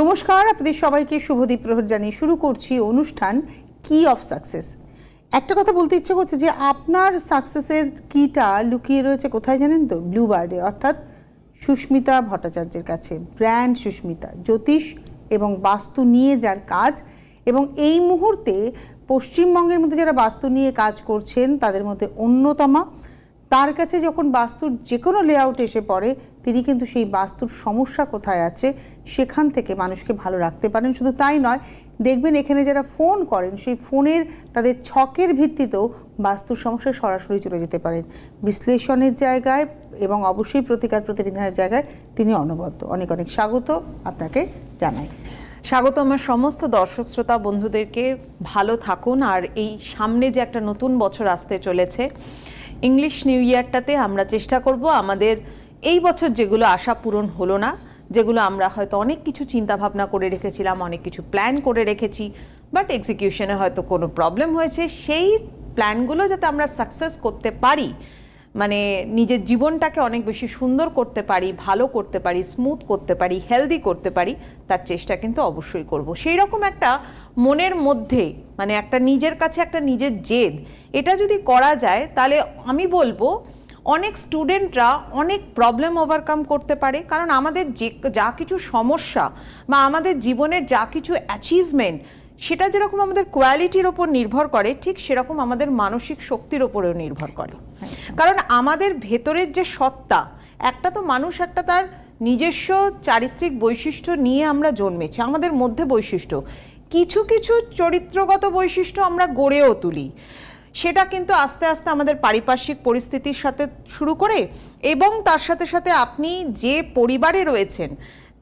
নমস্কার, আপনাদের সবাইকে শুভদীপ প্রহর জানিয়ে শুরু করছি অনুষ্ঠান কি অফ সাকসেস একটা কথা বলতে ইচ্ছে করছে যে আপনার সাকসেসের কিটা লুকিয়ে রয়েছে কোথায় জানেন তো? ব্লু বার্ডে অর্থাৎ সুস্মিতা ভট্টাচার্যের কাছে। ব্র্যান্ড সুস্মিতা, জ্যোতিষ এবং বাস্তু নিয়ে যার কাজ। এবং এই মুহূর্তে পশ্চিমবঙ্গের মধ্যে যারা বাস্তু নিয়ে কাজ করছেন, তাদের মধ্যে অন্যতমা। তার কাছে যখন বাস্তুর যে কোনো লেআউট এসে পড়ে, তিনি কিন্তু সেই বাস্তুর সমস্যা কোথায় আছে সেখান থেকে মানুষকে ভালো রাখতে পারেন। শুধু তাই নয়, দেখবেন এখানে যারা ফোন করেন, সেই ফোনের তাদের ছকের ভিত্তিতেও বাস্তু সমস্যায় সরাসরি চলে যেতে পারেন। বিশ্লেষণের জায়গায় এবং অবশ্যই প্রতিকার প্রতিবিধানের জায়গায় তিনি অনবদ্য। অনেক অনেক স্বাগত আপনাকে জানাই। স্বাগত আমার সমস্ত দর্শক, শ্রোতা, বন্ধুদেরকে। ভালো থাকুন। আর এই সামনে যে একটা নতুন বছর আসতে চলেছে, ইংলিশ নিউ ইয়ারটাতে আমরা চেষ্টা করব। আমাদের এই বছর যেগুলো আশা পূরণ হলো না যেগুলো আমরা হয়তো অনেক কিছু চিন্তা ভাবনা করে রেখেছিলাম, অনেক কিছু প্ল্যান করে রেখেছি বাট এক্সিকিউশনে হয়তো কোনো প্রবলেম হয়েছে। সেই প্ল্যানগুলো যাতে আমরা সাকসেস করতে পারি মানে নিজের জীবনটাকে অনেক বেশি সুন্দর করতে পারি, ভালো করতে পারি স্মুথ করতে পারি হেলদি করতে পারি, তার চেষ্টা কিন্তু অবশ্যই করব। সেই রকম একটা মনের মধ্যে মানে একটা নিজের কাছে একটা নিজের জেদ, এটা যদি করা যায়, তাহলে আমি বলব অনেক স্টুডেন্টরা অনেক প্রবলেম ওভারকাম করতে পারে। কারণ আমাদের যে, যা কিছু সমস্যা বা আমাদের জীবনের যা কিছু অ্যাচিভমেন্ট সেটা যেরকম আমাদের কোয়ালিটির ওপর নির্ভর করে, ঠিক সেরকম আমাদের মানসিক শক্তির ওপরেও নির্ভর করে। কারণ আমাদের ভেতরের যে সত্তা, একটা তো মানুষ একটা তার নিজস্ব চারিত্রিক বৈশিষ্ট্য নিয়ে আমরা জন্মেছি, আমাদের মধ্যে বৈশিষ্ট্য। কিছু কিছু চরিত্রগত বৈশিষ্ট্য আমরা গড়েও তুলি। সেটা কিন্তু আস্তে আস্তে আমাদের পারিপার্শ্বিক পরিস্থিতির সাথে শুরু করে এবং তার সাথে সাথে আপনি যে পরিবারে রয়েছেন,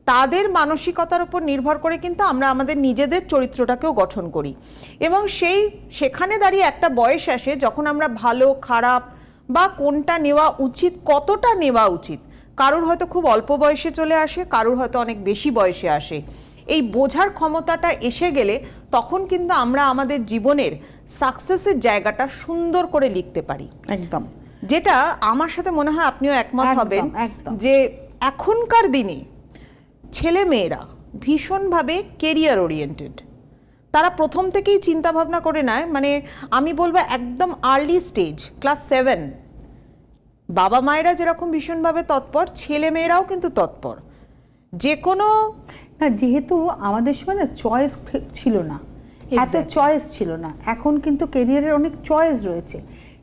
তাদের মানসিকতার উপর নির্ভর করে কিন্তু আমরা আমাদের নিজেদের চরিত্রটাকেও গঠন করি। এবং সেই, সেখানে দাঁড়িয়ে একটা বয়স আসে যখন আমরা ভালো, খারাপ বা কোনটা নেওয়া উচিত, কতটা নেওয়া উচিত, কারুর হয়তো খুব অল্প বয়সে চলে আসে, কারুর হয়তো অনেক বেশি বয়সে আসে। এই বোঝার ক্ষমতাটা এসে গেলে তখন কিন্তু আমরা আমাদের জীবনের সাকসেসের জায়গাটা সুন্দর করে লিখতে পারি। একদম। যেটা আমার সাথে মনে হয় আপনিও একমত হবেন যে এখনকার দিনে ছেলে মেয়েরা ভীষণভাবে কেরিয়ার ওরিয়েন্টেড তারা প্রথম থেকেই চিন্তা ভাবনা করে নেয় মানে আমি বলব একদম আর্লি স্টেজ ক্লাস সেভেন বাবা মায়েরা যেরকম ভীষণভাবে তৎপর ছেলে মেয়েরাও কিন্তু তৎপর। যে কোনো যেহেতু আমাদের সময় না চয়েস ছিল না। এত চয়েস ছিল না। এখন কিন্তু কেরিয়ারের অনেক চয়েস রয়েছে।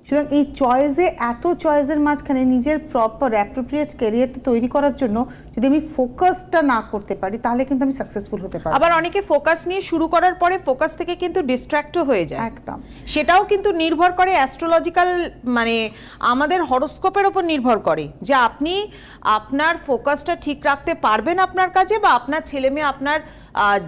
সুতরাং এই চয়েসে এত চয়েসের মাঝখানে নিজের প্রপার অ্যাপ্রোপ্রিয়েট কেরিয়ারটা তৈরি করার জন্য যদি আমি ফোকাসটা না করতে পারি তাহলে কিন্তু আমি সাকসেসফুল হতে পারব আবার অনেকে ফোকাস নিয়ে শুরু করার পরে ফোকাস থেকে কিন্তু ডিস্ট্র্যাক্টও হয়ে যায়। একদম। সেটাও কিন্তু নির্ভর করে অ্যাস্ট্রোলজিক্যাল মানে আমাদের হরোস্কোপের ওপর নির্ভর করে যে আপনি আপনার ফোকাসটা ঠিক রাখতে পারবেন আপনার কাজে বা আপনার ছেলে মেয়ে আপনার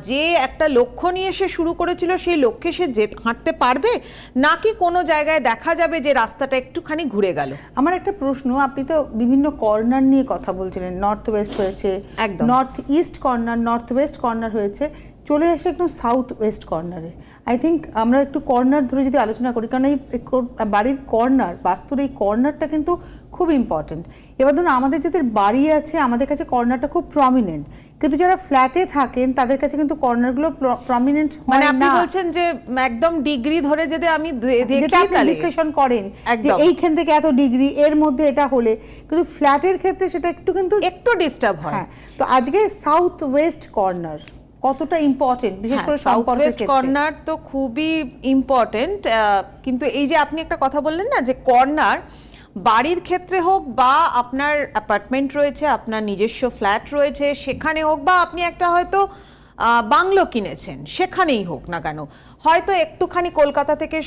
যে একটা লক্ষ্য নিয়ে সে শুরু করেছিল সেই লক্ষ্যে সে যে হাঁটতে পারবে? নাকি কোনো জায়গায় দেখা যাবে যে রাস্তাটা একটুখানি ঘুরে গেল? আমার একটা প্রশ্ন আপনি তো বিভিন্ন কর্নার নিয়ে কথা বলছিলেন নর্থ ওয়েস্ট হয়েছে। North east corner north west corner হয়েছে। চলে আসে একদম সাউথ ওয়েস্ট কর্নারে আই থিঙ্ক আমরা একটু কর্নার ধরে যদি আলোচনা করি কারণ এই বাড়ির কর্নার বাস্তুর এই কর্নারটা কিন্তু খুব ইম্পর্টেন্ট এবার ধরুন আমাদের যাদের বাড়ি আছে আমাদের কাছে কর্নারটা খুব প্রমিনেন্ট কিন্তু যারা ফ্ল্যাটে থাকেন তাদের কাছে কিন্তু কর্নারগুলো প্রমিনেন্ট মানে আপনি বলছেন যে একদম ডিগ্রি ধরে যদি আমি দে- দেখি তাহলে। বিশ্লেষণ করেন যে এইখান থেকে এত ডিগ্রি এর মধ্যে এটা হলে। কিন্তু ফ্ল্যাটের ক্ষেত্রে সেটা একটু কিন্তু একটু ডিস্টার্ব হয়। হ্যাঁ। তো আজকে সাউথ ওয়েস্ট কর্নার কতটা ইম্পর্টেন্ট বিশেষ করে সাউথ ওয়েস্ট কর্নার তো খুবই ইম্পর্টেন্ট কিন্তু এই যে আপনি একটা কথা বললেন না যে কর্নার বাড়ির ক্ষেত্রে হোক বা আপনার অ্যাপার্টমেন্ট রয়েছে, আপনার নিজস্ব ফ্ল্যাট রয়েছে, সেখানে হোক বা আপনি একটা হয়তো বাংলো কিনেছেন, সেখানেই হোক না কেন। হয়তো একটুখানি কলকাতা থেকে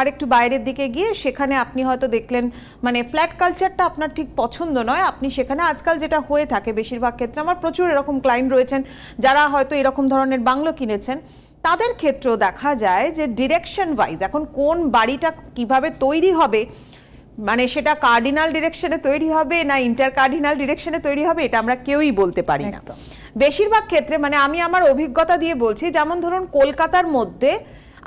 আরেকটু বাইরের দিকে গিয়ে সেখানে আপনি হয়তো দেখলেন মানে ফ্ল্যাট কালচারটা আপনার ঠিক পছন্দ নয়। আপনি সেখানে আজকাল যেটা হয়ে থাকে বেশিরভাগ ক্ষেত্রে, আমার প্রচুর এরকম ক্লায়েন্ট রয়েছেন, যারা হয়তো এরকম ধরনের বাংলো কিনেছেন। তাদের ক্ষেত্রেও দেখা যায় যে ডিরেকশন ওয়াইজ এখন কোন বাড়িটা কীভাবে তৈরি হবে মানে সেটা কার্ডিনাল ডিরেকশনে তৈরি হবে না ইন্টার কার্ডিনাল ডিরেকশনে তৈরি হবে এটা আমরা কেউই বলতে পারি না। বেশিরভাগ ক্ষেত্রে মানে আমি আমার অভিজ্ঞতা দিয়ে বলছি যেমন ধরুন কলকাতার মধ্যে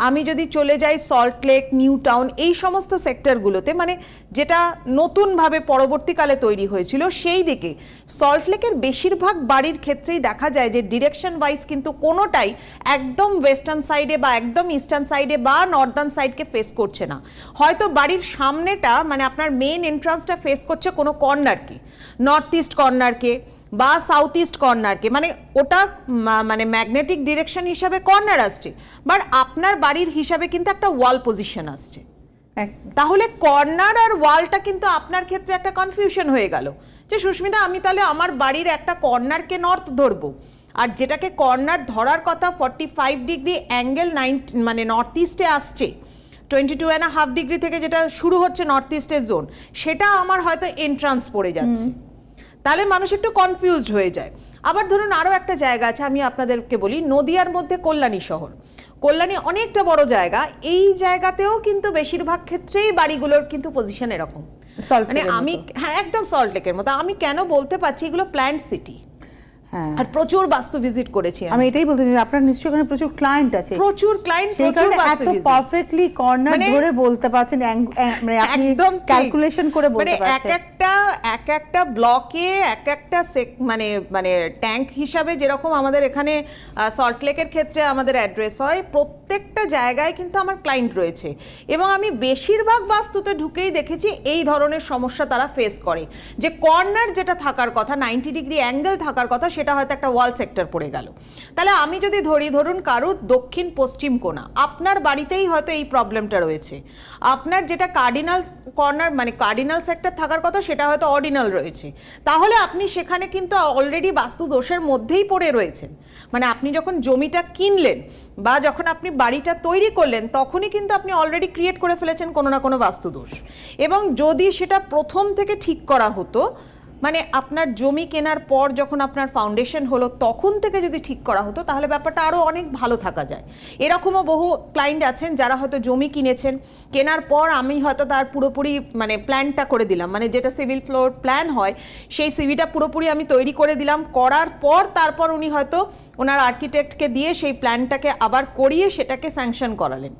আমি যদি চলে যাই সল্ট লেক নিউ টাউন এই সমস্ত সেক্টরগুলোতে মানে যেটা নতুনভাবে পরবর্তীকালে তৈরি হয়েছিল, সেই দিকে সল্ট লেকের বেশিরভাগ বাড়ির ক্ষেত্রেই দেখা যায় যে ডিরেকশন ওয়াইজ কিন্তু কোনোটাই একদম ওয়েস্টার্ন সাইডে বা একদম ইস্টার্ন সাইডে বা নর্দার্ন সাইডকে ফেস করছে না। হয়তো বাড়ির সামনেটা মানে আপনার মেন এন্ট্রান্সটা ফেস করছে কোনো কর্নারকে নর্থ ইস্ট কর্নারকে বা সাউথ ইস্ট কর্নারকে মানে ওটা মানে ম্যাগনেটিক ডিরেকশন হিসাবে কর্নার আসছে বাট আপনার বাড়ির হিসাবে কিন্তু একটা ওয়াল পজিশন আসছে। তাহলে কর্নার আর ওয়ালটা কিন্তু আপনার ক্ষেত্রে একটা কনফিউশন হয়ে গেল। যে সুস্মিতা আমি তাহলে আমার বাড়ির একটা কর্নারকে নর্থ ধরবো আর যেটাকে কর্নার ধরার কথা forty five degree angle nine মানে নর্থ ইস্টে আসছে twenty two and half degree থেকে যেটা শুরু হচ্ছে নর্থ ইস্টের জোন সেটা আমার হয়তো এন্ট্রান্স পড়ে যাচ্ছে। তাহলে মানুষ একটু কনফিউজড হয়ে যায়। আবার ধরুন আরও একটা জায়গা আছে আমি আপনাদেরকে বলি নদিয়ার মধ্যে কল্যাণী শহর। কল্যাণী অনেকটা বড় জায়গা এই জায়গাতেও কিন্তু বেশিরভাগ ক্ষেত্রেই বাড়িগুলোর কিন্তু পজিশন এরকম। মানে আমি হ্যাঁ একদম সল্ট লেকের মতো। আমি কেন বলতে পারছি এগুলো প্ল্যান্ট সিটি আর প্রচুর বাস্তু ভিজিট করেছি আমি। এটাই বলতে চাই আপনার নিশ্চয়ই ওখানে প্রচুর ক্লায়েন্ট আছে প্রচুর ক্লায়েন্ট প্রচুর বাস্তু এত। পারফেক্টলি কর্নার মানে- ধরে বলতে পারছেন মানে আপনি একদম ক্যালকুলেশন করে মানে বলতে এক একটা এক একটা ব্লকে এক একটা মানে মানে ট্যাঙ্ক হিসাবে যেরকম আমাদের এখানে সল্ট লেকের ক্ষেত্রে আমাদের অ্যাড্রেস হয় প্রত্যেকটা জায়গায় কিন্তু আমার ক্লায়েন্ট রয়েছে। এবং আমি বেশিরভাগ বাস্তুতে ঢুকেই দেখেছি এই ধরনের সমস্যা তারা ফেস করে। যে কর্নার যেটা থাকার কথা নাইনটি ডিগ্রি অ্যাঙ্গেল থাকার কথা, সেটা হয়তো একটা ওয়াল সেক্টর পড়ে গেল। তাহলে আমি যদি ধরি, ধরুন কারুর দক্ষিণ পশ্চিম কোণা, আপনার বাড়িতেই হয়তো এই প্রবলেমটা রয়েছে। আপনার যেটা কার্ডিনাল কর্নার মানে কার্ডিনাল সেক্টর থাকার কথা, সেটা হয়তো অর্ডিনাল রয়েছে। তাহলে আপনি সেখানে কিন্তু অলরেডি বাস্তু দোষের মধ্যেই পড়ে রয়েছেন। মানে আপনি যখন জমিটা কিনলেন বা যখন আপনি বাড়িটা তৈরি করলেন, তখনই কিন্তু আপনি অলরেডি ক্রিয়েট করে ফেলেছেন কোনো না কোনো বাস্তুদোষ। এবং যদি সেটা প্রথম থেকে ঠিক করা হতো মানে আপনার জমি কেনার পর যখন আপনার ফাউন্ডেশন হলো, তখন থেকে যদি ঠিক করা হতো, তাহলে ব্যাপারটা আরও অনেক ভালো থাকা যায়। এরকমও বহু ক্লায়েন্ট আছেন যারা হয়তো জমি কিনেছেন, কেনার পর আমি হয়তো তার পুরোপুরি মানে প্ল্যানটা করে দিলাম। মানে যেটা সিভিল ফ্লোর প্ল্যান হয়, সেই সিভিটা পুরোপুরি আমি তৈরি করে দিলাম। করার পর তারপর উনি হয়তো ওনার আর্কিটেক্টকে দিয়ে সেই প্ল্যানটাকে আবার করিয়ে সেটাকে স্যাংশন করালেন।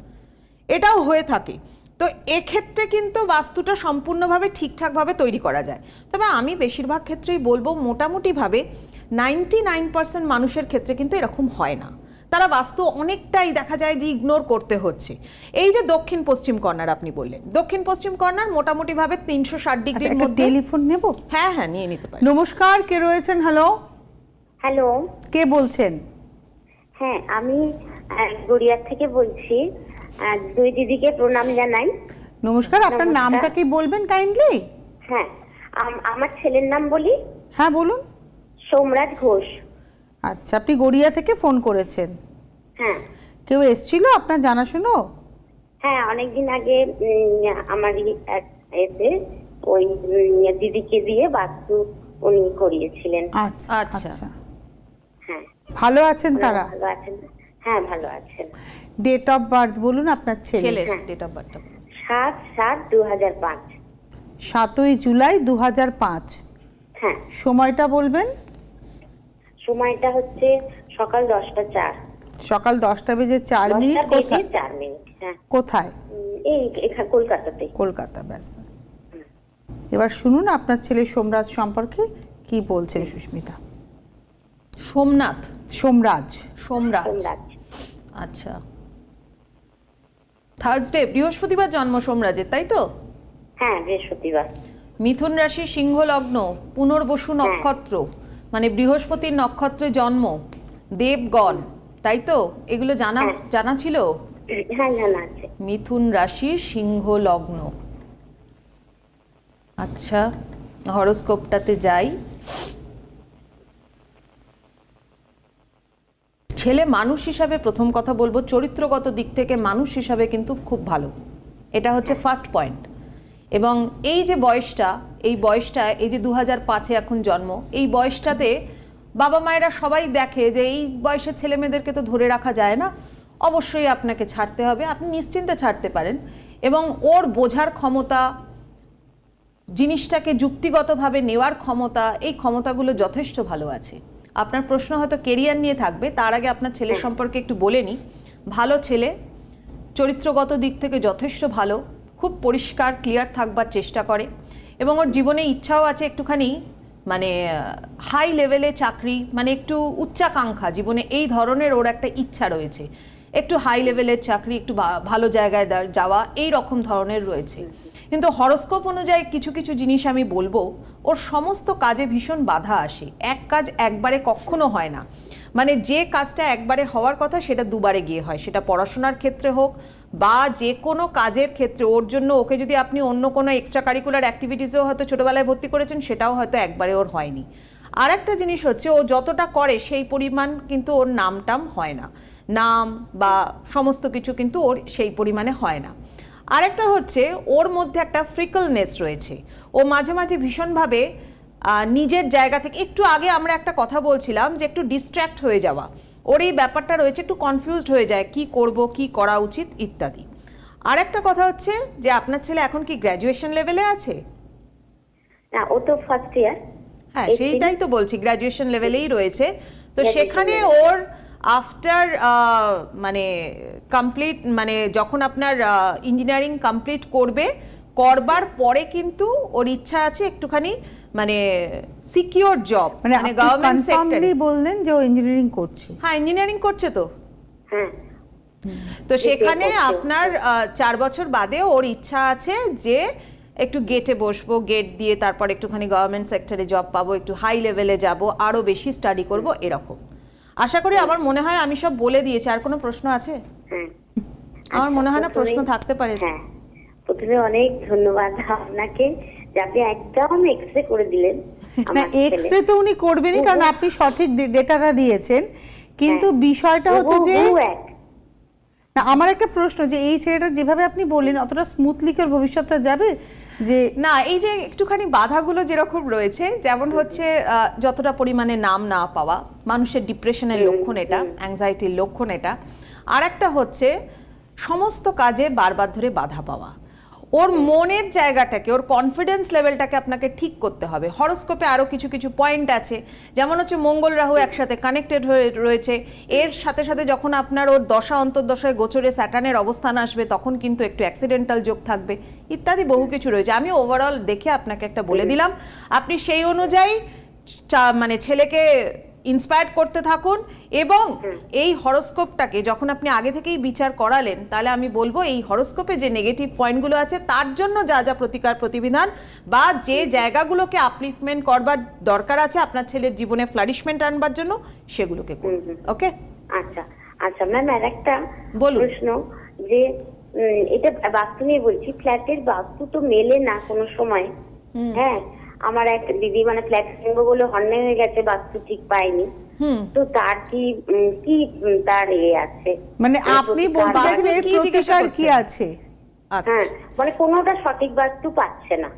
এটাও হয়ে থাকে। তো এক্ষেত্রে কিন্তু বাস্তুটা সম্পূর্ণভাবে ঠিকঠাকভাবে তৈরি করা যায়। তবে আমি বেশিরভাগ ক্ষেত্রেই বলব মোটামুটিভাবে নাইনটি নাইন পার্সেন্ট মানুষের ক্ষেত্রে কিন্তু এরকম হয় না। তারা বাস্তু অনেকটাই দেখা যায় যে ইগনোর করতে হচ্ছে। এই যে দক্ষিণ পশ্চিম কর্নার আপনি বললেন দক্ষিণ পশ্চিম কর্নার মোটামুটিভাবে তিনশো ষাট আচ্ছা ডিগ্রির মধ্যে টেলিফোন নেব? হ্যাঁ হ্যাঁ নিয়ে নিতে পারি। নমস্কার কে রয়েছেন? হ্যালো হ্যালো কে বলছেন? হ্যাঁ আমি গড়িয়ার থেকে বলছি। দুই দিদিকে প্রণাম জানাই। নমস্কার আপনার নামটা কি বলবেন কাইন্ডলি হ্যাঁ আমার ছেলের নাম বলি? হ্যাঁ বলুন। সোমরাজ ঘোষ। আচ্ছা আপনি গড়িয়া থেকে ফোন করেছেন। হ্যাঁ। কেউ এসছিল আপনার জানাশুনো? হ্যাঁ অনেকদিন আগে উম, আমার এক এতে ওই দিদিকে দিয়ে বাস্তু উনি করিয়েছিলেন। আচ্ছা আচ্ছা। আচ্ছা। হ্যাঁ। ভালো আছেন তারা? ভালো আছেন। হ্যাঁ ভালো আছেন। ডেট অফ বার্থ বলুন আপনার ছেলে ছেলের। ডেট অফ বার্থটা সাত সাত দু হাজার পাঁচ। সাতই জুলাই দু হাজার পাঁচ। হ্যাঁ। সময়টা বলবেন? সময়টা হচ্ছে সকাল দশটা চার। সকাল দশটা বেজে চার মিনিট কোথায়? চার মিনিট হ্যাঁ। কোথায়? এই এখানে কলকাতাতে। কলকাতা ব্যাস। এবার শুনুন আপনার ছেলে সোমরাজ সম্পর্কে কি বলছেন সুস্মিতা। সোমনাথ। সোমরাজ। সোমরাজ। সোমরাজ। আচ্ছা। থার্সডে বৃহস্পতিবার জন্ম সোমরাজের তাই তো? হ্যাঁ বৃহস্পতিবার। মিথুন রাশি সিংহ লগ্ন পুনর্বসু নক্ষত্র মানে বৃহস্পতির নক্ষত্রে জন্ম দেবগণ তাই তো? এগুলো জানা হ্যাঁ। জানা ছিল? হ্যাঁ জানা আছে। মিথুন রাশি সিংহ লগ্ন। আচ্ছা হরোস্কোপটাতে যাই। ছেলে মানুষ হিসাবে প্রথম কথা বলব, চরিত্রগত দিক থেকে মানুষ হিসাবে কিন্তু খুব ভালো। এটা হচ্ছে ফার্স্ট পয়েন্ট এবং এই যে বয়সটা, এই বয়সটা, এই যে দু হাজার পাঁচে এখন জন্ম, এই বয়সটাতে বাবা মায়েরা সবাই দেখে যে এই বয়সের ছেলে মেয়েদেরকে তো ধরে রাখা যায় না। অবশ্যই আপনাকে ছাড়তে হবে, আপনি নিশ্চিন্তে ছাড়তে পারেন। এবং ওর বোঝার ক্ষমতা, জিনিসটাকে যুক্তিগতভাবে নেওয়ার ক্ষমতা, এই ক্ষমতাগুলো যথেষ্ট ভালো আছে। আপনার প্রশ্ন হয়তো কেরিয়ার নিয়ে থাকবে তার আগে আপনার ছেলের সম্পর্কে একটু বলে নিই। ভালো ছেলে চরিত্রগত দিক থেকে যথেষ্ট ভালো খুব পরিষ্কার ক্লিয়ার থাকবার চেষ্টা করে এবং ওর জীবনে ইচ্ছাও আছে একটুখানি মানে হাই লেভেলে চাকরি মানে একটু উচ্চাকাঙ্ক্ষা জীবনে এই ধরনের ওর একটা ইচ্ছা রয়েছে। একটু হাই লেভেলের চাকরি একটু ভালো জায়গায় যাওয়া এই রকম ধরনের রয়েছে। কিন্তু হরস্কোপ অনুযায়ী কিছু কিছু জিনিস আমি বলব, ওর সমস্ত কাজে ভীষণ বাধা আসে। এক কাজ একবারে কখনো হয় না। মানে যে কাজটা একবারে হওয়ার কথা সেটা দুবারে গিয়ে হয়। সেটা পড়াশোনার ক্ষেত্রে হোক বা যে কোনো কাজের ক্ষেত্রে, ওর জন্য ওকে যদি আপনি অন্য কোনো এক্সট্রা কারিকুলার অ্যাক্টিভিটিসেও হয়তো ছোটোবেলায় ভর্তি করেছেন, সেটাও হয়তো একবারে ওর হয়নি। আর একটা জিনিস হচ্ছে, ও যতটা করে সেই পরিমাণ কিন্তু ওর নামটাম হয় না। নাম বা সমস্ত কিছু কিন্তু ওর সেই পরিমাণে হয় না। আরেকটা হচ্ছে ওর মধ্যে একটা ফ্রিকলনেস রয়েছে। ও মাঝে মাঝে ভীষণভাবে নিজের জায়গা থেকে একটু আগে আমরা একটা কথা বলছিলাম যে একটু ডিস্ট্র্যাক্ট হয়ে যাওয়া। ওর এই ব্যাপারটা রয়েছে একটু কনফিউজড হয়ে যায় কি করব কি করা উচিত ইত্যাদি। আর একটা কথা হচ্ছে যে আপনার ছেলে এখন কি গ্র্যাজুয়েশন লেভেলে আছে? না ও তো ফার্স্ট ইয়ার হ্যাঁ সেইটাই তো বলছি গ্র্যাজুয়েশন লেভেলেই রয়েছে। তো সেখানে ওর আফটার মানে কমপ্লিট মানে যখন আপনার ইঞ্জিনিয়ারিং কমপ্লিট করবে করবার পরে কিন্তু ওর ইচ্ছা আছে একটুখানি মানে সিকিউর জব মানে মানে গভর্নমেন্ট সেক্টরে বললেন যে ও ইঞ্জিনিয়ারিং করছে। হ্যাঁ ইঞ্জিনিয়ারিং করছে তো। তো সেখানে আপনার আহ, চার বছর বাদে ওর ইচ্ছা আছে যে একটু গেটে বসবো গেট দিয়ে তারপর একটুখানি গভর্নমেন্ট সেক্টরে জব পাবো একটু হাই লেভেলে যাব আরও বেশি স্টাডি করব এরকম। আশা করি আমার মনে হয় আমি সব বলে দিয়েছি। আর কোনো প্রশ্ন আছে? হ্যাঁ। আমার মনে হয় না প্রশ্ন থাকতে পারে। হ্যাঁ প্রথমে অনেক ধন্যবাদ আপনাকে যে আপনি একদম এক্সরে করে দিলেন না এক্সরে তো উনি করবেনই কারণ আপনি সঠিক ডেটাটা দিয়েছেন। কিন্তু হ্যাঁ। বিষয়টা হচ্ছে যে। না আমার একটা প্রশ্ন যে এই ছেলেটা যেভাবে আপনি বললেন অতটা স্মুথলি কি ওর ভবিষ্যৎটা যাবে? যে না এই যে একটুখানি বাধাগুলো যেরকম রয়েছে যেমন হচ্ছে আহ, যতটা পরিমাণে নাম না পাওয়া মানুষের ডিপ্রেশনের লক্ষণ এটা অ্যাংজাইটির লক্ষণ এটা। আর একটা হচ্ছে সমস্ত কাজে বারবার ধরে বাধা পাওয়া। ওর মনের জায়গাটাকে ওর কনফিডেন্স লেভেলটাকে আপনাকে ঠিক করতে হবে। হরস্কোপে আরও কিছু কিছু পয়েন্ট আছে। যেমন হচ্ছে মঙ্গল রাহু একসাথে কানেক্টেড হয়ে রয়েছে। এর সাথে সাথে যখন আপনার ওর দশা অন্তর্দশায় গোচরে স্যাটানের অবস্থান আসবে তখন কিন্তু একটু অ্যাক্সিডেন্টাল যোগ থাকবে ইত্যাদি বহু কিছু রয়েছে। আমি ওভারঅল দেখে আপনাকে একটা বলে দিলাম। আপনি সেই অনুযায়ী মানে ছেলেকে ইন্সপায়ার্ড করতে থাকুন এবং এই হরস্কোপটাকে যখন আপনি আগে থেকেই বিচার করালেন তাহলে আমি বলব এই হরস্কোপে যে নেগেটিভ পয়েন্টগুলো আছে তার জন্য যা যা প্রতিকার প্রতিবিধান বা যে জায়গাগুলোকে আপলিফমেন্ট করবার দরকার আছে আপনার ছেলের জীবনে ফ্লারিশমেন্ট আনবার জন্য সেগুলোকে করুন। ওকে আচ্ছা। আচ্ছা ম্যাম আর একটা বলুন। প্রশ্ন যে এটা বাস্তু নিয়ে বলছি ফ্ল্যাটের বাস্তু তো মেলে না কোনো সময়। হ্যাঁ আমার এক দিদি মানে ফ্ল্যাট কিনবো বলে হন্যে হয়ে গেছে বাস্তু ঠিক পায়নি তো তার কি কি তার এ আছে? মানে আপনি বলতে চাইছেন এর কি প্রতিকার কি আছে? আচ্ছা। হ্যাঁ মানে কোনোটা সঠিক বাস্তু পাচ্ছে না।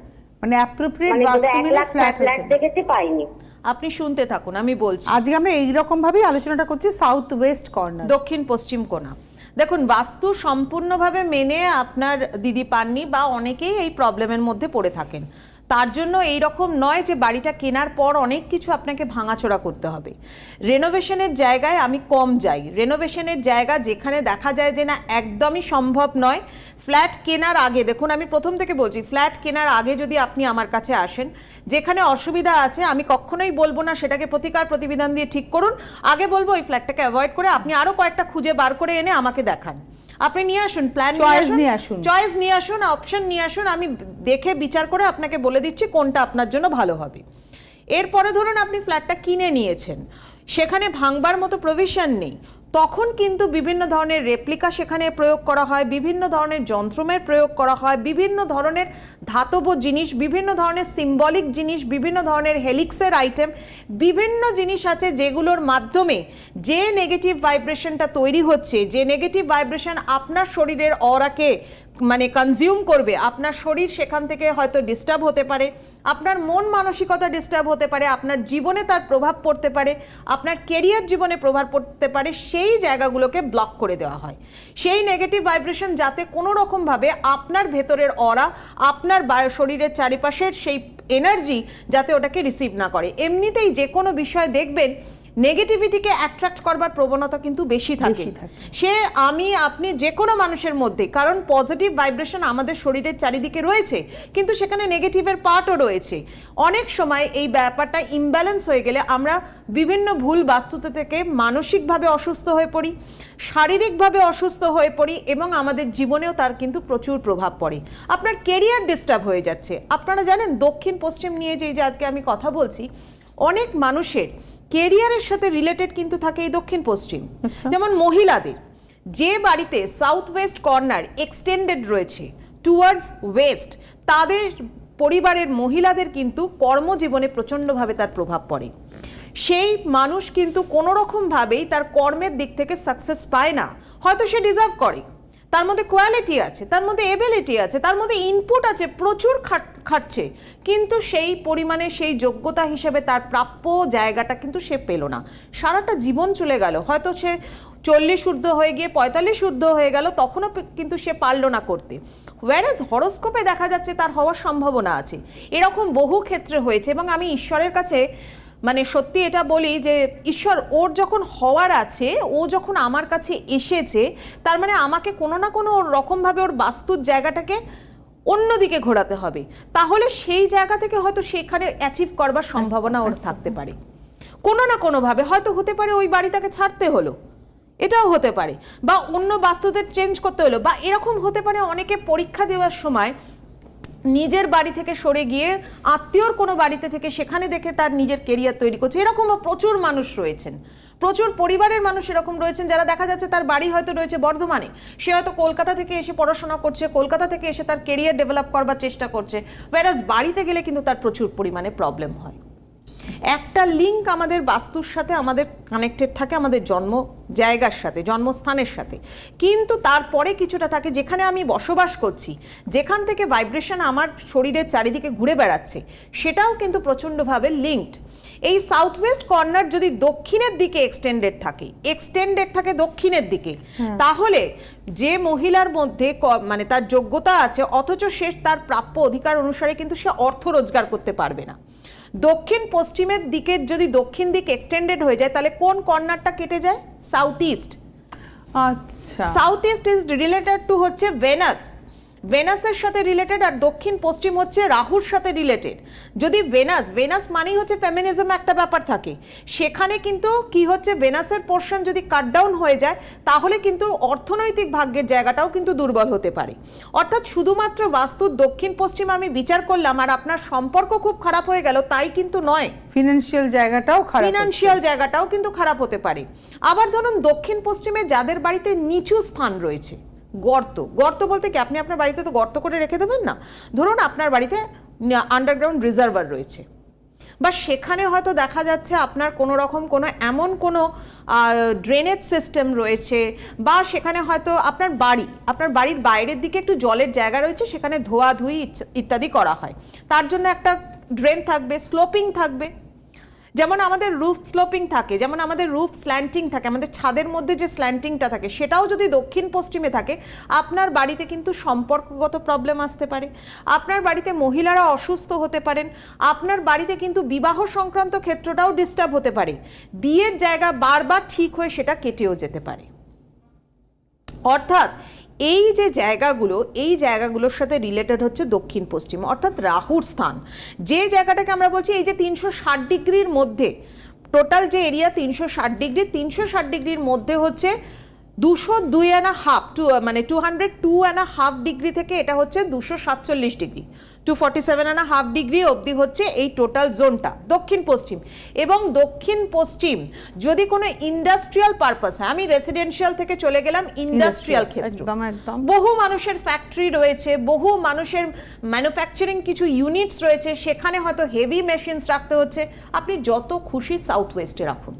মানে অ্যাপ্রোপ্রিয়েট মানে বাস্তু মিলে ফ্ল্যাট। দেখেছে পাইনি। আপনি শুনতে থাকুন আমি বলছি। আজকে আমরা এইরকম ভাবেই আলোচনাটা করছি সাউথ ওয়েস্ট কর্নার দক্ষিণ পশ্চিম কোনা। দেখুন বাস্তু সম্পূর্ণভাবে মেনে আপনার দিদি পাননি বা অনেকেই এই প্রবলেমের মধ্যে পড়ে থাকেন। তার জন্য এই রকম নয় যে বাড়িটা কেনার পর অনেক কিছু আপনাকে ভাঙাচোরা করতে হবে। রেনোভেশনের জায়গায় আমি কম যাই। রেনোভেশনের জায়গা যেখানে দেখা যায় যে না, একদমই সম্ভব নয়। ফ্ল্যাট কেনার আগে, দেখুন আমি প্রথম থেকে বলছি, ফ্ল্যাট কেনার আগে যদি আপনি আমার কাছে আসেন, যেখানে অসুবিধা আছে, আমি কখনোই বলব না সেটাকে প্রতিকার প্রতিবিধান দিয়ে ঠিক করুন। আগে বলব ওই ফ্ল্যাটটাকে অ্যাভয়েড করে আপনি আরও কয়েকটা খুঁজে বার করে এনে আমাকে দেখান। আপনি নিয়ে আসুন প্ল্যান চয়েস নিয়ে আসুন। চয়েস নিয়ে আসুন অপশন নিয়ে আসুন আমি দেখে বিচার করে আপনাকে বলে দিচ্ছি কোনটা আপনার জন্য ভালো হবে এরপরে ধরুন আপনি ফ্ল্যাটটা কিনে নিয়েছেন সেখানে ভাঙবার মতো প্রভিশন নেই তখন কিন্তু বিভিন্ন ধরনের রেপ্লিকা সেখানে প্রয়োগ করা হয়, বিভিন্ন ধরনের যন্ত্রমের প্রয়োগ করা হয়, বিভিন্ন ধরনের ধাতব জিনিস, বিভিন্ন ধরনের সিম্বলিক জিনিস, বিভিন্ন ধরনের হেলিক্সের আইটেম বিভিন্ন জিনিস আছে যেগুলোর মাধ্যমে যে নেগেটিভ ভাইব্রেশনটা তৈরি হচ্ছে, যে নেগেটিভ ভাইব্রেশন আপনার শরীরের অরাকে মানে কনজিউম করবে, আপনার শরীর সেখান থেকে হয়তো ডিস্টার্ব হতে পারে, আপনার মন মানসিকতা ডিস্টার্ব হতে পারে, আপনার জীবনে তার প্রভাব পড়তে পারে, আপনার কেরিয়ার জীবনে প্রভাব পড়তে পারে, সেই জায়গাগুলোকে ব্লক করে দেওয়া হয়। সেই নেগেটিভ ভাইব্রেশন যাতে কোনো রকমভাবে আপনার ভেতরের অরা আপনার শরীরের চারিপাশের সেই এনার্জি যাতে ওটাকে রিসিভ না করে। এমনিতেই যে কোনো বিষয় দেখবেন নেগেটিভিটিকে অ্যাট্রাক্ট করবার প্রবণতা কিন্তু বেশি থাকে। সে আমি আপনি যে কোনো মানুষের মধ্যে কারণ পজিটিভ ভাইব্রেশন আমাদের শরীরের চারিদিকে রয়েছে কিন্তু সেখানে নেগেটিভের পার্টও রয়েছে। অনেক সময় এই ব্যাপারটা ইমব্যালেন্স হয়ে গেলে আমরা বিভিন্ন ভুল বাস্তুতে থেকে মানসিকভাবে অসুস্থ হয়ে পড়ি শারীরিকভাবে অসুস্থ হয়ে পড়ি এবং আমাদের জীবনেও তার কিন্তু প্রচুর প্রভাব পড়ে। আপনার কেরিয়ার ডিস্টার্ব হয়ে যাচ্ছে। আপনারা জানেন দক্ষিণ পশ্চিম নিয়ে যে আজকে আমি কথা বলছি অনেক মানুষের কেরিয়ারের সাথে রিলেটেড কিন্তু থাকে এই দক্ষিণ পশ্চিম আচ্ছা। যেমন মহিলাদের যে বাড়িতে সাউথ ওয়েস্ট কর্নার এক্সটেন্ডেড রয়েছে টুয়ার্ডস ওয়েস্ট তাদের পরিবারের মহিলাদের কিন্তু কর্মজীবনে প্রচণ্ডভাবে তার প্রভাব পড়ে। সেই মানুষ কিন্তু কোনোরকমভাবেই তার কর্মের দিক থেকে সাকসেস পায় না। হয়তো সে ডিজার্ভ করে। তার মধ্যে কোয়ালিটি আছে, তার মধ্যে এবিলিটি আছে, তার মধ্যে ইনপুট আছে, প্রচুর খাট- খাটছে। কিন্তু সেই পরিমাণে, সেই যোগ্যতা হিসেবে তার প্রাপ্য জায়গাটা কিন্তু সে পেল না। সারাটা জীবন চলে গেল। হয়তো সে চল্লিশ ঊর্ধ্ব হয়ে গিয়ে পঁয়তাল্লিশ ঊর্ধ্ব হয়ে গেল, তখনও কিন্তু সে পারল না করতে। ওয়ারেজ হরস্কোপে দেখা যাচ্ছে তার হওয়ার সম্ভাবনা আছে। এরকম বহু ক্ষেত্রে হয়েছে এবং আমি ঈশ্বরের কাছে মানে সত্যি এটা বলি যে ঈশ্বর ওর যখন হওয়ার আছে, ও যখন আমার কাছে এসেছে, তার মানে আমাকে কোনো না কোনো রকমভাবে ওর বাস্তুর জায়গাটাকে অন্যদিকে ঘোরাতে হবে। তাহলে সেই জায়গা থেকে হয়তো সেখানে অ্যাচিভ করবার সম্ভাবনা ওর থাকতে পারে। কোনো না কোনোভাবে, হয়তো হতে পারে ওই বাড়ি তাকে ছাড়তে হলো। এটাও হতে পারে। বা অন্য বাস্তুতে চেঞ্জ করতে হলো। বা এরকম হতে পারে অনেকে পরীক্ষা দেওয়ার সময় নিজের বাড়ি থেকে সরে গিয়ে আত্মীয়র কোনো বাড়িতে থেকে সেখানে দেখে তার নিজের কেরিয়ার তৈরি করছে। এরকমও প্রচুর মানুষ রয়েছেন। প্রচুর পরিবারের মানুষ এরকম রয়েছেন যারা দেখা যাচ্ছে তার বাড়ি হয়তো রয়েছে বর্ধমানে। সে হয়তো কলকাতা থেকে এসে পড়াশোনা করছে, কলকাতা থেকে এসে তার কেরিয়ার ডেভেলপ করবার চেষ্টা করছে। ওয়ারাজ বাড়িতে গেলে কিন্তু তার প্রচুর পরিমাণে প্রবলেম হয়। একটা লিঙ্ক আমাদের বাস্তুর সাথে আমাদের কানেক্টেড থাকে আমাদের জন্ম জায়গার সাথে জন্মস্থানের সাথে। কিন্তু তারপরে কিছুটা থাকে যেখানে আমি বসবাস করছি যেখান থেকে ভাইব্রেশন আমার শরীরের চারিদিকে ঘুরে বেড়াচ্ছে সেটাও কিন্তু প্রচণ্ডভাবে লিঙ্কড এই সাউথ ওয়েস্ট কর্নার যদি দক্ষিণের দিকে এক্সটেন্ডেড থাকে এক্সটেন্ডেড থাকে দক্ষিণের দিকে তাহলে যে মহিলার মধ্যে মানে তার যোগ্যতা আছে অথচ সে তার প্রাপ্য অধিকার অনুসারে কিন্তু সে অর্থ রোজগার করতে পারবে না। দক্ষিণ পশ্চিমের দিকে যদি দক্ষিণ দিক এক্সটেন্ডেড হয়ে যায় তাহলে কোন কর্নারটা কেটে যায়? সাউথ ইস্ট আচ্ছা। South east is related to হচ্ছে ভেনাস ভেনাসের সাথে রিলেটেড আর দক্ষিণ পশ্চিম হচ্ছে রাহুর সাথে রিলেটেড যদি ভেনাস ভেনাস মানেই হচ্ছে ফেমিনিজম একটা ব্যাপার থাকে। সেখানে কিন্তু কি হচ্ছে ভেনাসের পোর্শন যদি কাট ডাউন হয়ে যায় তাহলে কিন্তু অর্থনৈতিক ভাগ্যের জায়গাটাও কিন্তু দুর্বল হতে পারে। অর্থাৎ শুধুমাত্র বাস্তুর দক্ষিণ পশ্চিম আমি বিচার করলাম আর আপনার সম্পর্ক খুব খারাপ হয়ে গেল তাই কিন্তু নয়। ফিনান্সিয়াল জায়গাটাও খারাপ ফিনান্সিয়াল জায়গাটাও কিন্তু খারাপ হতে পারে। আবার ধরুন দক্ষিণ পশ্চিমে যাদের বাড়িতে নিচু স্থান রয়েছে গর্ত। গর্ত বলতে কি? আপনি আপনার বাড়িতে তো গর্ত করে রেখে দেবেন না? ধরুন আপনার বাড়িতে আন্ডারগ্রাউন্ড রিজার্ভার রয়েছে। বা সেখানে হয়তো দেখা যাচ্ছে আপনার কোনো রকম কোনো, এমন কোনো ড্রেনেজ সিস্টেম রয়েছে বা সেখানে হয়তো আপনার বাড়ি, আপনার বাড়ির বাইরের দিকে একটু জলের জায়গা রয়েছে, সেখানে ধোয়াধুয়ি ইত্যাদি করা হয়। তার জন্য একটা ড্রেন থাকবে স্লোপিং থাকবে। যেমন আমাদের রুফ স্লোপিং থাকে, যেমন আমাদের রুফ স্ল্যান্টিং থাকে, আমাদের ছাদের মধ্যে যে স্ল্যান্টিংটা থাকে, সেটাও যদি দক্ষিণ পশ্চিমে থাকে, আপনার বাড়িতে কিন্তু সম্পর্কগত প্রবলেম আসতে পারে। আপনার বাড়িতে মহিলারা অসুস্থ হতে পারেন, আপনার বাড়িতে কিন্তু বিবাহ সংক্রান্ত ক্ষেত্রটাও ডিস্টার্ব হতে পারে। বিয়ের জায়গা বারবার ঠিক হয়ে সেটা কেটেও যেতে পারে। অর্থাৎ এই যে জায়গাগুলো, এই জায়গাগুলোর সাথে রিলেটেড হচ্ছে দক্ষিণ, পশ্চিম, অর্থাৎ রাহুর স্থান। যে জায়গাটাকে আমরা বলছি, এই যে তিনশো ষাট ডিগ্রির মধ্যে টোটাল যে এরিয়া তিনশো ষাট ডিগ্রি, তিনশো ষাট ডিগ্রির মধ্যে হচ্ছে দুশো দুই অ্যান্ড হাফ টু মানে two hundred two and half degree থেকে এটা হচ্ছে দুশো সাতচল্লিশ degree two forty seven and half degree অবধি হচ্ছে এই টোটাল জোনটা দক্ষিণ পশ্চিম। এবং দক্ষিণ পশ্চিম যদি কোনো ইন্ডাস্ট্রিয়াল পারপাস হয় আমি রেসিডেন্সিয়াল থেকে চলে গেলাম ইন্ডাস্ট্রিয়াল ক্ষেত্র। বহু মানুষের ফ্যাক্টরি রয়েছে বহু মানুষের ম্যানুফ্যাকচারিং কিছু ইউনিটস রয়েছে সেখানে হয়তো হেভি মেশিনস রাখতে হচ্ছে। আপনি যত খুশি সাউথ ওয়েস্টে রাখুন।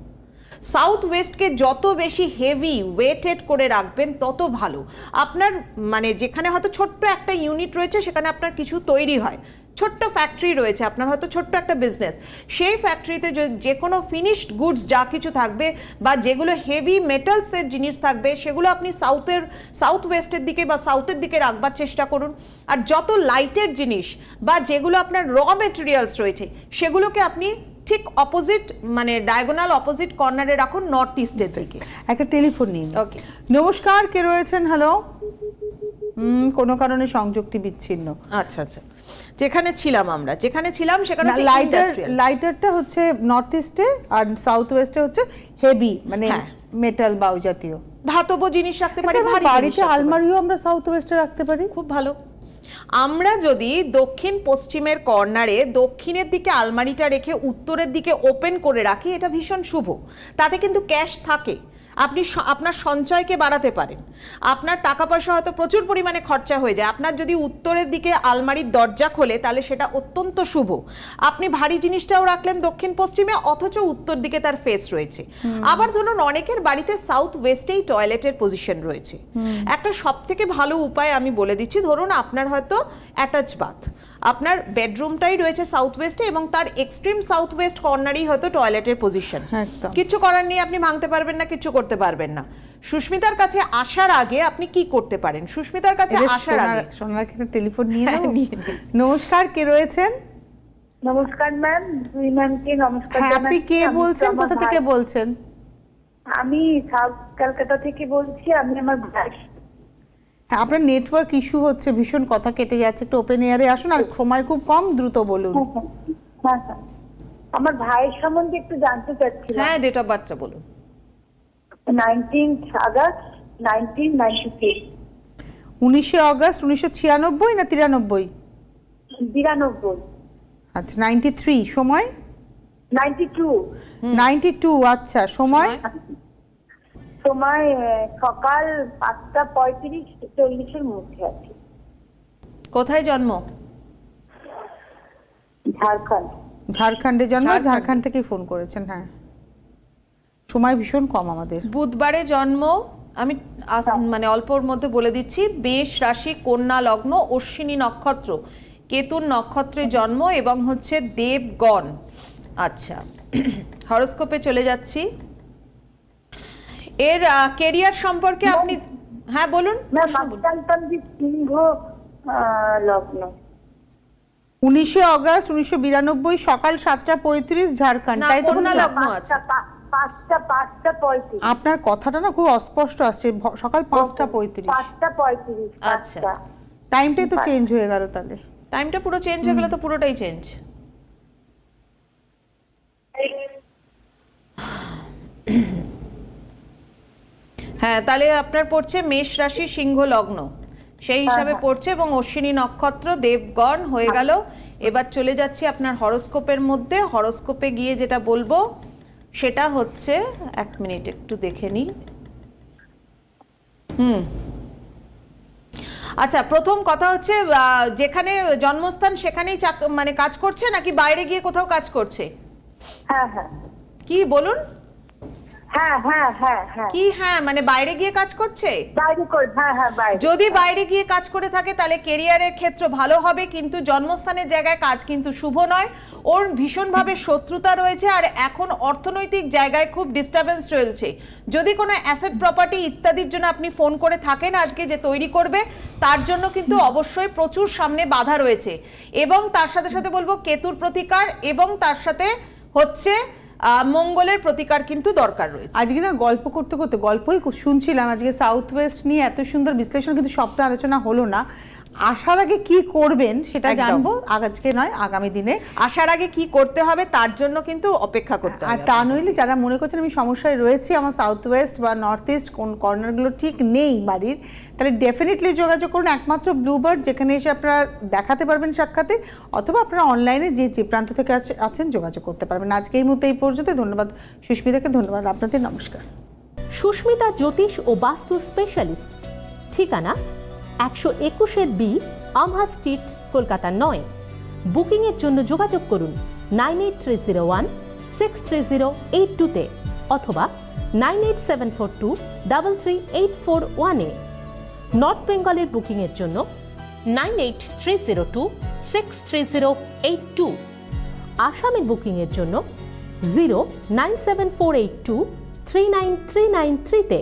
সাউথ ওয়েস্টকে যত বেশি হেভি ওয়েটেড করে রাখবেন, তত ভালো। আপনার মানে যেখানে হয়তো ছোট্ট একটা ইউনিট রয়েছে, সেখানে আপনার কিছু তৈরি হয়। ছোট্ট ফ্যাক্টরি রয়েছে, আপনার হয়তো ছোট্ট একটা বিজনেস সেই ফ্যাক্টরিতে যে কোনো ফিনিশড গুডস যা কিছু থাকবে বা যেগুলো হেভি মেটালসের জিনিস থাকবে, সেগুলো আপনি সাউথের সাউথ ওয়েস্টের দিকে বা সাউথের দিকে রাখবার চেষ্টা করুন। আর যত লাইটের জিনিস বা যেগুলো আপনার র মেটেরিয়ালস রয়েছে, সেগুলোকে আপনি ঠিক অপোজিট মানে ডায়াগোনাল অপোজিট কর্নারে রাখুন নর্থ ইস্টের দিকে। একটা টেলিফোন নিন। ওকে নমস্কার কে রয়েছেন? হ্যালো কোনো কারণে সংযোগটি বিচ্ছিন্ন। আচ্ছা আচ্ছা। যেখানে ছিলাম আমরা যেখানে ছিলাম সেখানে লাইটার লাইটারটা হচ্ছে নর্থ ইস্টে আর সাউথ ওয়েস্টে হচ্ছে হেভি মানে হ্যাঁ। মেটাল বাউ জাতীয় ধাতব জিনিস রাখতে পারি বাড়িতে আলমারিও আমরা সাউথ ওয়েস্টে রাখতে পারি। খুব ভালো। আমরা যদি দক্ষিণ পশ্চিমের কর্নারে দক্ষিণের দিকে আলমারিটা রেখে উত্তরের দিকে ওপেন করে রাখি, এটা ভীষণ শুভ। তাতে কিন্তু ক্যাশ থাকে। আপনি আপনার সঞ্চয়কে বাড়াতে পারেন। আপনার টাকা পয়সা হয়তো প্রচুর পরিমাণে খরচা হয়ে যায়। আপনার যদি উত্তরের দিকে আলমারির দরজা খোলে তাহলে সেটা অত্যন্ত শুভ। আপনি ভারী জিনিসটাও রাখলেন দক্ষিণ পশ্চিমে অথচ উত্তর দিকে তার ফেস রয়েছে। আবার ধরুন অনেকের বাড়িতে সাউথ ওয়েস্টেই টয়লেটের পজিশন রয়েছে। একটা সব থেকে ভালো উপায় আমি বলে দিচ্ছি ধরুন আপনার হয়তো অ্যাটাচ বাথ আপনার বেডরুমটাই রয়েছে সাউথ ওয়েস্টে এবং তার এক্সট্রিম সাউথ ওয়েস্ট কর্নারই হয়তো টয়লেটের পজিশন একদম। কিচ্ছু করার নেই আপনি ভাঙতে পারবেন না কিচ্ছু করতে পারবেন না। সুস্মিতার কাছে আসার আগে আপনি কি করতে পারেন? সুস্মিতার কাছে আসার আগে। সোনার একটা টেলিফোন নিয়ে হ্যাঁ? নিয়ে। নমস্কার কে রয়েছেন? নমস্কার ম্যাম দুই ম্যামকে নমস্কার হ্যাঁ আপনি কে বলছেন? কোথা থেকে বলছেন? আমি সাউথ কলকাতা থেকে বলছি। আমি আমার ভাই হ্যাঁ আপনার নেটওয়ার্ক ইস্যু হচ্ছে ভীষণ কথা কেটে যাচ্ছে একটু ওপেন এয়ারে আসুন আর সময় খুব কম দ্রুত বলুন। হ্যাঁ, হ্যাঁ, হ্যাঁ আমার ভাইয়ের সম্বন্ধে একটু জানতে চাচ্ছিলাম। হ্যাঁ ডেট অফ বার্থটা বলুন। Nineteen August nineteen ninety six উনিশে অগস্ট উনিশশো ছিয়ানব্বই না তিরানব্বই? বিরানব্বই। আচ্ছা নাইনটি থ্রি সময়? নাইনটি টু নাইনটি টু আচ্ছা সময়? সময় সকাল পাঁচটা পঁয়ত্রিশ চল্লিশের মধ্যে আছে। কোথায় জন্ম? ঝাড়খণ্ড। ঝাড়খণ্ডে জন্ম? ঝাড়খণ্ড। থেকেই ফোন করেছেন হ্যাঁ। সময় ভীষণ কম আমাদের। বুধবারে জন্ম আমি মানে অল্পর মধ্যে বলে দিচ্ছি বেশ রাশি কন্যা লগ্ন অশ্বিনী নক্ষত্র। কেতুর নক্ষত্রে জন্ম এবং হচ্ছে দেবগণ। আচ্ছা হরস্কোপে চলে যাচ্ছি। এর কেরিয়ার সম্পর্কে আপনি হ্যাঁ বলুন। সিংহ লগ্ন উনিশে অগস্ট উনিশশো বিরানব্বই সকাল সাতটা পঁয়ত্রিশ ঝাড়খণ্ড। তাই তো লগ্ন আছে। পাঁচটা পাঁচটা পাঁচটা পঁয়ত্রিশ। আপনার কথাটা না খুব অস্পষ্ট আসছে। সকাল পাঁচটা পঁয়ত্রিশ। পাঁচটা পঁয়ত্রিশ আচ্ছা। টাইমটাই তো চেঞ্জ হয়ে গেল তাহলে। টাইমটা পুরো চেঞ্জ হয়ে গেলে তো পুরোটাই চেঞ্জ হ্যাঁ তাহলে আপনার পড়ছে মেষ রাশি সিংহ লগ্ন। সেই হিসাবে পড়ছে এবং অশ্বিনী নক্ষত্র দেবগণ হয়ে গেল। এবার চলে যাচ্ছি আপনার হরোস্কোপের মধ্যে। হরোস্কোপে গিয়ে যেটা বলব সেটা হচ্ছে এক মিনিট একটু দেখে নিই। হুম। আচ্ছা প্রথম কথা হচ্ছে যেখানে জন্মস্থান সেখানেই মানে কাজ করছে নাকি বাইরে গিয়ে কোথাও কাজ করছে? হ্যাঁ হ্যাঁ। কি বলুন। হ্যাঁ হ্যাঁ হ্যাঁ হ্যাঁ। কি হ্যাঁ মানে বাইরে গিয়ে কাজ করছে? বাইরে করে হ্যাঁ হ্যাঁ বাইরে। যদি বাইরে গিয়ে কাজ করে থাকে তাহলে কেরিয়ারের ক্ষেত্র ভালো হবে কিন্তু জন্মস্থানের জায়গায় কাজ কিন্তু শুভ নয়। ওর ভীষণভাবে শত্রুতা রয়েছে আর এখন অর্থনৈতিক জায়গায় খুব ডিস্টারবেন্স চলছে। যদি কোনো অ্যাসেট প্রপার্টি ইত্যাদির জন্য আপনি ফোন করে থাকেন আজকে যে তৈরি করবে তার জন্য কিন্তু অবশ্যই প্রচুর সামনে বাধা রয়েছে। এবং তার সাথে সাথে বলব কেতুর প্রতিকার এবং তার সাথে হচ্ছে মঙ্গলের প্রতিকার কিন্তু দরকার রয়েছে। আজকে না গল্প করতে করতে, গল্পই শুনছিলাম, আজকে সাউথ ওয়েস্ট নিয়ে এত সুন্দর বিশ্লেষণ, কিন্তু সবটা আলোচনা হলো না। আসার আগে কি করবেন সেটা জানব আজকে নয় আগামী দিনে। আসার আগে কি করতে হবে তার জন্য কিন্তু অপেক্ষা করতে আর হবে। তা নইলে যারা মনে করছেন আমি সমস্যায় রয়েছি আমার সাউথ ওয়েস্ট বা নর্থ ইস্ট কোন কর্নারগুলো ঠিক নেই বাড়ির তাহলে ডেফিনেটলি যোগাযোগ করুন একমাত্র ব্লুবার্ড যেখানে এসে আপনারা দেখাতে পারবেন সাক্ষাতে অথবা আপনারা অনলাইনে যে যে প্রান্ত থেকে আছেন যোগাযোগ করতে পারবেন। আজকে এই মুহূর্তে এই পর্যন্ত ধন্যবাদ সুস্মিতাকে ধন্যবাদ আপনাদের নমস্কার। সুস্মিতা জ্যোতিষ ও বাস্তু স্পেশালিস্ট ঠিকানা একশো একুশের বি, আমহা স্ট্রিট, কলকাতা নয়। বুকিংয়ের জন্য যোগাযোগ করুন nine eight three zero one, six three zero eight টুতে অথবা nine eight seven four two double three eight four ওয়ানে নর্থ বেঙ্গলের বুকিংয়ের জন্য nine eight three zero two, six three zero eight two. আসামের বুকিংয়ের জন্য zero nine seven four eight two, three nine three nine থ্রিতে